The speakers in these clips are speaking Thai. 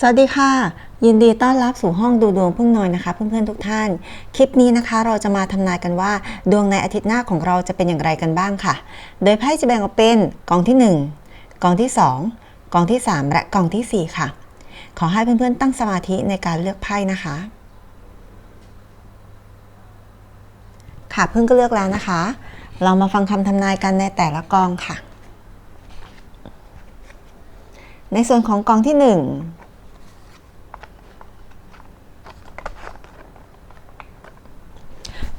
สวัสดีค่ะ ยินดีต้อนรับสู่ห้องดูดวงพึ่งน้อยนะคะ เพื่อนๆทุกท่าน คลิปนี้นะคะ เราจะมาทำนายกันว่า ดวงในอาทิตย์หน้าของเราจะเป็นอย่างไรกันบ้างค่ะ โดยไพ่จะแบ่งออกเป็นกองที่ 1 กองที่ 2 กองที่ 3 และกองทีสี่4 ค่ะ ขอให้เพื่อนๆตั้งสมาธิในการเลือกไพ่นะคะ ค่ะเพิ่งก็เลือกแล้วนะคะ เรามาฟังคำทำนายกันในแต่ละกองค่ะ ในส่วนของกองที่ 1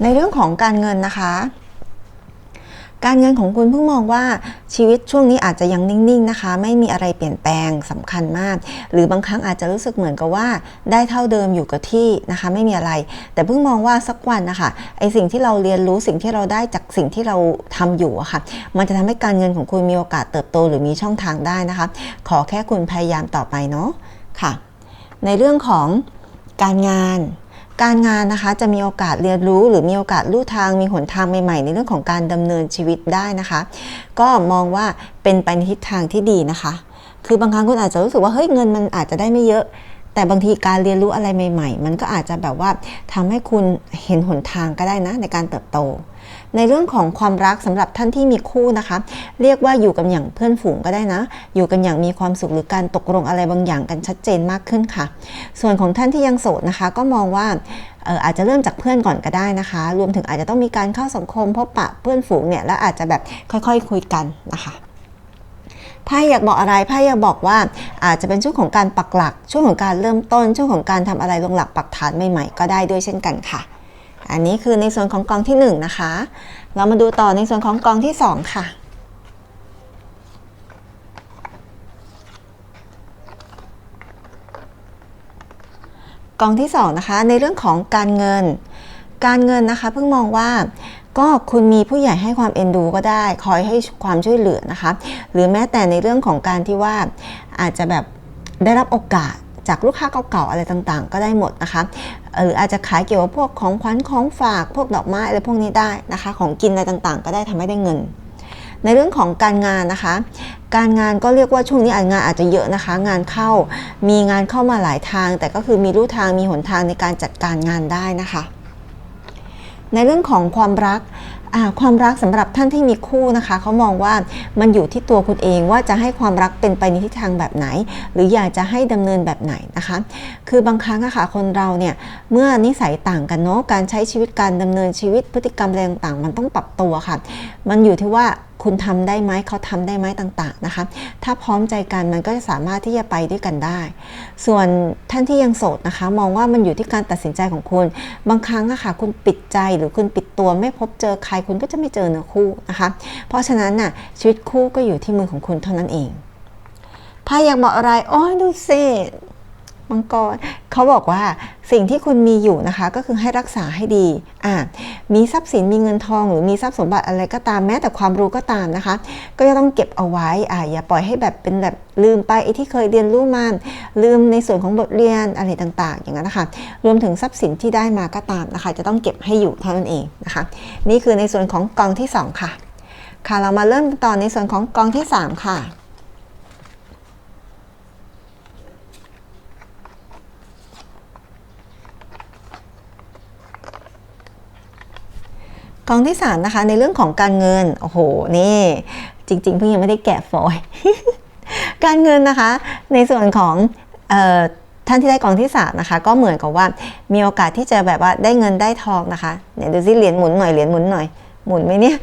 ในเรื่องของการเงินนะคะ การเงินของคุณเพิ่งมองว่าชีวิตช่วงนี้อาจจะยังนิ่งๆนะคะ ไม่มีอะไรเปลี่ยนแปลงสำคัญมาก หรือบางครั้งอาจจะรู้สึกเหมือนกับว่าได้เท่าเดิมอยู่กับที่นะคะ ไม่มีอะไร แต่เพิ่งมองว่าสักวันนะคะไอสิ่งที่เราเรียนรู้สิ่งที่เราได้จากสิ่งที่เราทำอยู่อะค่ะ มันจะทำให้การเงินของคุณมีโอกาสเติบโตหรือมีช่องทางได้นะคะ ขอแค่คุณพยายามต่อไปเนาะค่ะ ในเรื่องของการงาน การงานนะคะจะมีโอกาสเรียนรู้หรือมีโอกาสลู่ทางมีหนทางใหม่ๆ ในเรื่องของการดำเนินชีวิตได้นะคะ ก็มองว่าเป็นไปในทิศทางที่ดีนะคะ คือบางครั้งคุณอาจจะรู้สึกว่าเฮ้ยเงินมันอาจจะได้ไม่เยอะ แต่บางทีการเรียนรู้อะไรใหม่ ๆ มันก็อาจจะแบบว่าทำให้คุณเห็นหนทางก็ได้นะในการเติบโต ในเรื่องของความรักสำหรับท่านที่มีคู่นะคะ เรียกว่าอยู่กันอย่างเพื่อนฝูงก็ได้นะ อยู่กันอย่างมีความสุขหรือการตกลงอะไรบางอย่างกันชัดเจนมากขึ้นค่ะ ส่วนของท่านที่ยังโสดนะคะ ก็มองว่าเอ่ออาจจะเริ่มจากเพื่อนก่อนก็ได้นะคะ รวมถึงอาจจะต้องมีการเข้าสังคมพบปะเพื่อนฝูงเนี่ย แล้วอาจจะแบบค่อยๆคุยกันนะคะ ไพ่อยากบอกอะไรไพ่อยากบอกว่าอาจจะเป็นช่วงของการปักหลัก ช่วงของการเริ่มต้น ช่วงของการทำอะไรลงหลักปักฐานใหม่ๆ ก็ได้ด้วยเช่นกันค่ะ อันนี้คือในส่วนของกองที่1นะคะ เรามาดูต่อในส่วนของกองที่ 2 ค่ะกองที่2นะคะในเรื่องของการเงิน การเงินนะคะเพิ่งมองว่า ก็คุณมีผู้ใหญ่ให้ความเอ็นดูก็ได้ คอยให้ความช่วยเหลือนะคะ หรือแม้แต่ในเรื่องของการที่ว่าอาจจะแบบได้รับโอกาสจากลูกค้าเก่าๆอะไรต่างๆ ก็ได้หมดนะคะหรืออาจจะขายเกี่ยวกับพวกของขวัญของฝากพวกดอกไม้อะไรพวกนี้ได้นะคะ ของกินอะไรต่างๆ ก็ได้ทำให้ได้เงิน ในเรื่องของการงานนะคะ การงานก็เรียกว่าช่วงนี้งานอาจจะเยอะนะคะ งานเข้ามีงานเข้ามาหลายทาง แต่ก็คือมีรูทางมีหนทางในการจัดการงานได้นะคะ ในเรื่องของความรักความรักสำหรับท่านที่มีคู่นะคะเขามองว่ามันอยู่ที่ตัวคุณเองว่าจะให้ความรักเป็นไปในทิศทางแบบไหน หรืออยากจะให้ดำเนินแบบไหนนะคะ คือบางครั้งอะค่ะคนเราเนี่ยเมื่อนิสัยต่างกันเนาะการใช้ชีวิตการดำเนินชีวิตพฤติกรรมอะไรต่างๆ มันต้องปรับตัวค่ะ มันอยู่ที่ว่า คุณทำได้ไหมเขาทำได้ไหมต่างๆนะคะ ถ้าพร้อมใจกันมันก็จะสามารถที่จะไปด้วยกันได้ ส่วนท่านที่ยังโสดนะคะ มองว่ามันอยู่ที่การตัดสินใจของคุณ บางครั้งอะค่ะคุณปิดใจหรือคุณปิดตัวไม่พบเจอใครคุณก็จะไม่เจอเนื้อคู่นะคะ เพราะฉะนั้นน่ะชีวิตคู่ก็อยู่ที่มือของคุณเท่านั้นเองพายอยากบอกอะไร โอ้ยดูสิ มังกรเขาบอกว่าสิ่งที่คุณมีอยู่นะคะ ก็คือให้รักษาให้ดีอ่ามีทรัพย์สินมีเงินทอง หรือมีทรัพย์สมบัติอะไรก็ตามแม้แต่ความรู้ก็ตามนะคะ ก็จะต้องเก็บเอาไว้อ่าอย่าปล่อยให้แบบเป็นแบบลืมไปไอ้ที่เคยเรียนรู้มาลืมในส่วนของบทเรียนอะไรต่าง ๆ อย่างนั้นนะคะ รวมถึงทรัพย์สินที่ได้มาก็ตามนะคะ จะต้องเก็บให้อยู่เท่านั้นเองนะคะ นี่คือในส่วนของกองที่ 2 ค่ะ ค่ะเรามาเริ่มต่อในส่วนของกองที่ 3 ค่ะ กองที่3นะคะในเรื่องของการเงิน โอ้โห นี่ จริงๆเพิ่งยังไม่ได้แกะฟอย การเงินนะคะ ในส่วนของออท่านที่ได้กองที่3นะคะ ก็เหมือนกับว่ามีโอกาสที่จะแบบว่าได้เงินได้ทองนะคะเนี่ยดูสิเหรียญหมุนหน่อยเหรียญหมุนหน่อยหมุนไหมเนี่ย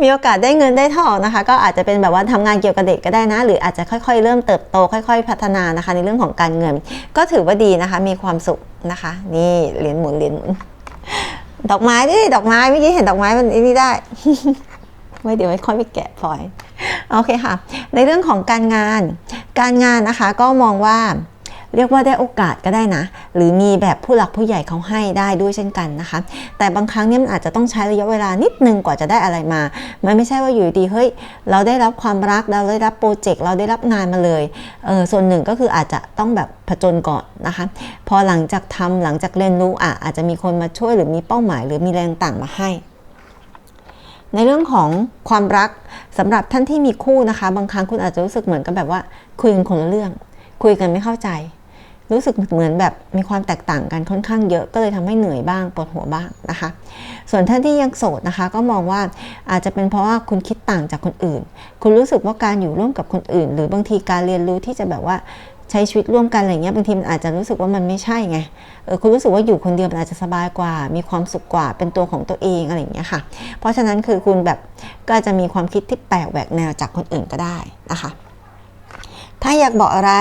มีโอกาสได้เงินได้ทองนะคะ ก็อาจจะเป็นแบบว่าทำงานเกี่ยวกับเด็กก็ได้นะ หรืออาจจะค่อยๆ เริ่มเติบโตค่อย ๆ พัฒนานะคะ ในเรื่องของการเงิน ก็ถือว่าดีนะคะ มีความสุขนะคะ นี่เหรียญหมุนเหรียญหมุน ดอกไม้ดิดอกไม้เมื่อกี้เห็นดอกไม้มันนี่ได้ ไม่เดี๋ยวไม่ค่อยไปแกะพลอยโอเคค่ะ ในเรื่องของการงาน การงานนะคะก็มองว่า เรียกว่าได้โอกาสก็ได้นะ หรือมีแบบผู้หลักผู้ใหญ่เขาให้ได้ด้วยเช่นกันนะคะ แต่บางครั้งเนี่ยมันอาจจะต้องใช้ระยะเวลานิดนึงกว่าจะได้อะไรมา มันไม่ใช่ว่าอยู่ดีเฮ้ยเราได้รับความรักเราได้รับโปรเจกต์เราได้รับงานมาเลยเออส่วนหนึ่งก็คืออาจจะต้องแบบผจญก่อนนะคะ พอหลังจากทำหลังจากเรียนรู้อะอาจจะมีคนมาช่วยหรือมีเป้าหมาย หรือมีแรงต่างมาให้ในเรื่องของความรักสำหรับท่านที่มีคู่นะคะ บางครั้งคุณอาจจะรู้สึกเหมือนกับแบบว่าคุยกันคนละเรื่อง คุยกันไม่เข้าใจ รู้สึกเหมือนแบบมีความแตกต่างกันค่อนข้างเยอะก็เลยทำให้เหนื่อยบ้างปวดหัวบ้างนะคะ ส่วนท่านที่ยังโสดนะคะ ก็มองว่าอาจจะเป็นเพราะว่าคุณคิดต่างจากคนอื่น คุณรู้สึกว่าการอยู่ร่วมกับคนอื่น หรือบางทีการเรียนรู้ที่จะแบบว่าใช้ชีวิตร่วมกันอะไรเงี้ยบางทีมันอาจจะรู้สึกว่ามันไม่ใช่ไงเออคุณรู้สึกว่าอยู่คนเดียวมันอาจจะสบายกว่า มีความสุขกว่าเป็นตัวของตัวเองอะไรเงี้ยค่ะ เพราะฉะนั้นคือคุณแบบก็จะมีความคิดที่แปลกแหวกแนวจากคนอื่นก็ได้นะคะ ถ้าอยากบอกอะไร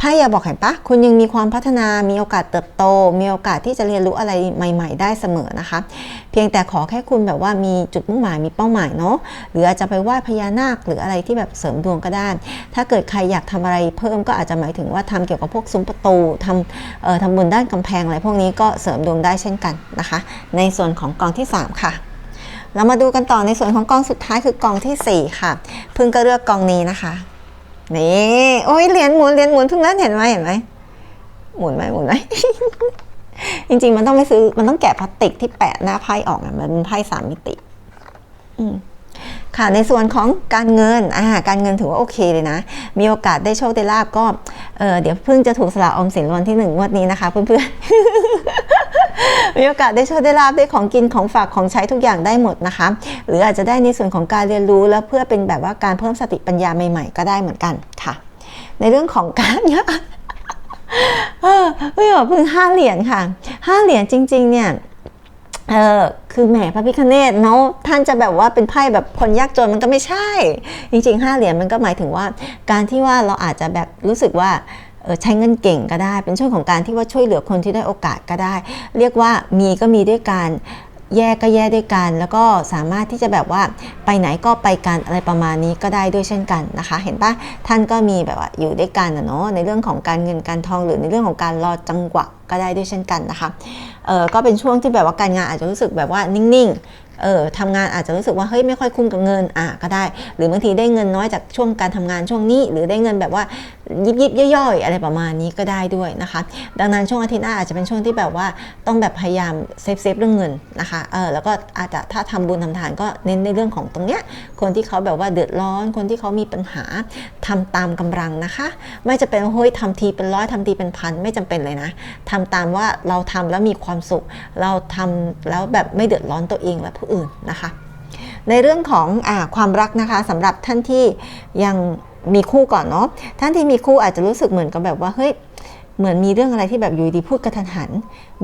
ถ้าอยากบอกเห็นปะคุณยังมีความพัฒนามีโอกาสเติบโต มีโอกาสที่จะเรียนรู้อะไรใหม่ ๆ ได้เสมอนะคะ เพียงแต่ขอแค่คุณแบบว่ามีจุดมุ่งหมายมีเป้าหมายเนาะหรืออาจจะไปไหว้พญานาคหรืออะไรที่แบบเสริมดวงก็ได้ ถ้าเกิดใครอยากทำอะไรเพิ่มก็อาจจะหมายถึงว่าทำเกี่ยวกับพวกซุ้มประตูทำเอ่อทำบุญด้านกำแพงอะไรพวกนี้ก็เสริมดวงได้เช่นกันนะคะ ในส่วนของกองที่ 3 ค่ะเรามาดูกันต่อในส่วนของกองสุดท้ายคือกองทีสี่4 ค่ะเพิ่งก็เลือกกองนี้นะคะ นี่โอ้ยเหรียญหมุนเหรียญหมุนเพิ่งเล่นเห็นไหมเห็นไหมหมุนไหมหมุนไหมจริงๆมันต้องไปซื้อมันต้องแกะพลาสติกที่แปะหน้าไพ่ออกอะมันเป็นไพ่สามมิติ อืมค่ะในส่วนของการเงินอ่าการเงินถือว่าโอเคเลยนะ มีโอกาสได้โชคได้ลาบก็เออเดี๋ยวเพิ่งจะถูกสละออมสินวันที่หนึ่งงวดนี้นะคะเพื่อนๆ มีโอกาสได้โชคได้ลาบได้ของกินของฝากของใช้ทุกอย่างได้หมดนะคะ หรืออาจจะได้ในส่วนของการเรียนรู้แล้วเพื่อเป็นแบบว่าการเพิ่มสติปัญญาใหม่ ๆ ก็ได้เหมือนกันค่ะ ในเรื่องของการงานเออไม่บอกเพิ่งห้าเหรียญค่ะห้าเหรียญจริง ๆ เนี่ยเออคือแหมพระพิคเนตเนาะท่านจะแบบว่าเป็นไพ่แบบคนยากจนมันก็ไม่ใช่ จริงๆห้าเหรียญมันก็หมายถึงว่า การที่ว่าเราอาจจะแบบรู้สึกว่า ใช้เงินเก่งก็ได้ เป็นช่วงของการที่ว่าช่วยเหลือคนที่ได้โอกาสก็ได้ เรียกว่ามีก็มีด้วยการแยกก็แยกด้วยกัน แล้วก็สามารถที่จะแบบว่าไปไหนก็ไปกันอะไรประมาณนี้ก็ได้ด้วยเช่นกันนะคะ เห็นปะท่านก็มีแบบว่าอยู่ด้วยกันเนาะในเรื่องของการเงินการทองหรือในเรื่องของการรอจังหวะก็ได้ด้วยเช่นกันนะคะเออก็เป็นช่วงที่แบบว่าการงานอาจจะรู้สึกแบบว่านิ่งๆ เออทำงานอาจจะรู้สึกว่าเฮ้ยไม่ค่อยคุ้มกับเงินอะก็ได้ หรือบางทีได้เงินน้อยจากช่วงการทำงานช่วงนี้ หรือได้เงินแบบว่ายิบยิบย่อยๆ อะไรประมาณนี้ก็ได้ด้วยนะคะ ดังนั้นช่วงอาทิตย์หน้าอาจจะเป็นช่วงที่แบบว่าต้องแบบพยายามเซฟเซฟเรื่องเงินนะคะเออแล้วก็อาจจะถ้าทำบุญทำทานก็เน้นในเรื่องของตรงเนี้ยคนที่เขาแบบว่าเดือดร้อน คนที่เขามีปัญหาทำตามกำลังนะคะ ไม่จะเป็นเฮ้ยทำทีเป็นร้อยทำทีเป็นพันไม่จำเป็นเลยนะทำตามว่าเราทำแล้วมีความสุข เราทำแล้วแบบไม่เดือดร้อนตัวเองและผู้อื่นนะคะ ในเรื่องของอความรักนะคะสำหรับท่านที่ยังมีคู่ก่อนเนาะท่านที่มีคู่อาจจะรู้สึกเหมือนกับแบบว่าเฮ้ยเหมือนมีเรื่องอะไรที่แบบอยู่ดีพูดกระทันหัน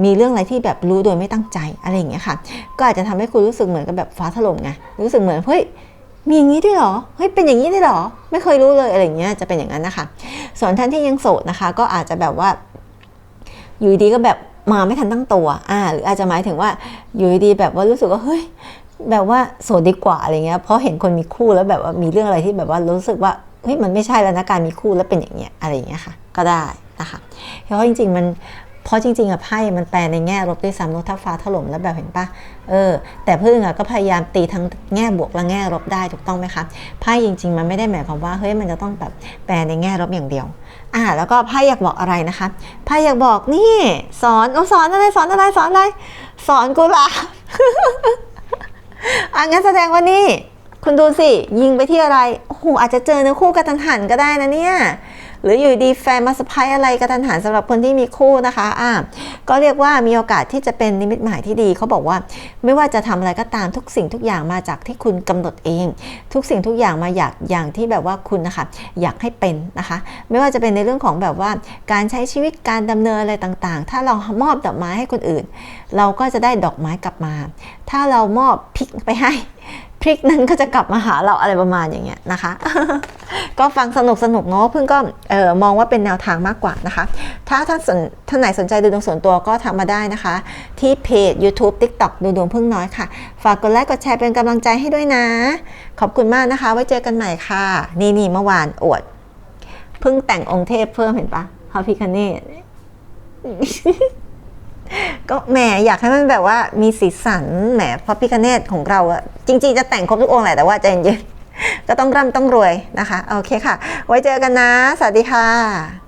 มีเรื่องอะไรที่แบบรู้โดยไม่ตั้งใจอะไรอย่างเงี้ยค่ะ ก็อาจจะทำให้คุณรู้สึกเหมือนกับแบบฟ้าถล่มไงรู้สึกเหมือนเฮ้ยมีอย่างนี้ด้วยเหรอ เฮ้ย เป็นอย่างนี้ด้วยเหรอ ไม่เคยรู้เลยอะไรเงี้ย จะเป็นอย่างนั้นนะคะ ส่วนท่านที่ยังโสดนะคะ ก็อาจจะแบบว่า อยู่ดีก็แบบ มาไม่ทันตั้งตัวอ่าหรืออาจจะหมายถึงว่าอยู่ดีแบบว่ารู้สึกว่าเฮ้ยแบบว่าโสดดีกว่าอะไรเงี้ยเพราะเห็นคนมีคู่แล้วแบบว่ามีเรื่องอะไรที่แบบว่ารู้สึกว่าเฮ้ยมันไม่ใช่แล้วนะการมีคู่แล้วเป็นอย่างเงี้ยอะไรอย่างเงี้ยค่ะ ก็ได้นะคะเพราะจริง ๆ มันเพราะจริงๆอะไพ่มันแปลในแง่ลบด้วยซ้ำนอะถ้าฟ้าถล่มแล้วแบบเห็นปะเออ แต่พึ่งอะก็พยายามตีทั้งแง่บวกและแง่ลบได้ถูกต้องไหมคะไพ่จริง ๆ มันไม่ได้หมายความว่าเฮ้ยมันจะต้องแบบแปลในแง่ลบอย่างเดียว อ่าแล้วก็ไพ่อยากบอกอะไรนะคะไพ่อยากบอกนี่สอนโอ้สอนอะไรสอนอะไรสอนอะไร สอนกุหลาบอะงั้นแสดงว่านี่ คุณดูสิ ยิงไปที่อะไรโอ้โหอาจจะเจอเนื้อคู่กระทันหันก็ได้นะเนี่ย หรืออยู่ดีแฟนมาสะพายอะไรกระตันหันสำหรับคนที่มีคู่นะคะอะก็เรียกว่ามีโอกาสที่จะเป็นนิมิตหมายที่ดีเขาบอกว่า ไม่ว่าจะทำอะไรก็ตามทุกสิ่งทุกอย่างมาจากที่คุณกำหนดเอง ทุกสิ่งทุกอย่างมาอยากอย่างที่แบบว่าคุณนะคะอยากให้เป็นนะคะ ไม่ว่าจะเป็นในเรื่องของแบบว่าการใช้ชีวิตการดำเนินอะไรต่างๆ ถ้าเรามอบดอกไม้ให้คนอื่น เราก็จะได้ดอกไม้กลับมา ถ้าเรามอบพริกไปให้ พริกนั้นก็จะกลับมาหาเราอะไรประมาณอย่างเงี้ยนะคะ ก็ฟังสนุกสนุกเนาะเพิ่งก็เออมองว่าเป็นแนวทางมากกว่านะคะ ถ้าท่านสนท่านไหนสนใจดูดวงส่วนตัวก็ทำมาได้นะคะ ที่เพจ YouTube TikTok ดูดวงพึ่งน้อยค่ะ ฝากกดไลค์กดแชร์เป็นกำลังใจให้ด้วยนะ ขอบคุณมากนะคะ ไว้เจอกันใหม่ค่ะ นี่นี่เมื่อวานอวดเพิ่งแต่งองค์เทพเพิ่มเห็นปะพระพิคเนต ก็แหมอยากให้มันแบบว่ามีสีสันแหมพระพิคเนตของเราอะจริง ๆ จะแต่งครบทุกองค์แหละแต่ว่าใจเย็นๆก็ต้องร่ำต้องรวยนะคะ โอเคค่ะ ไว้เจอกันนะ สวัสดีค่ะ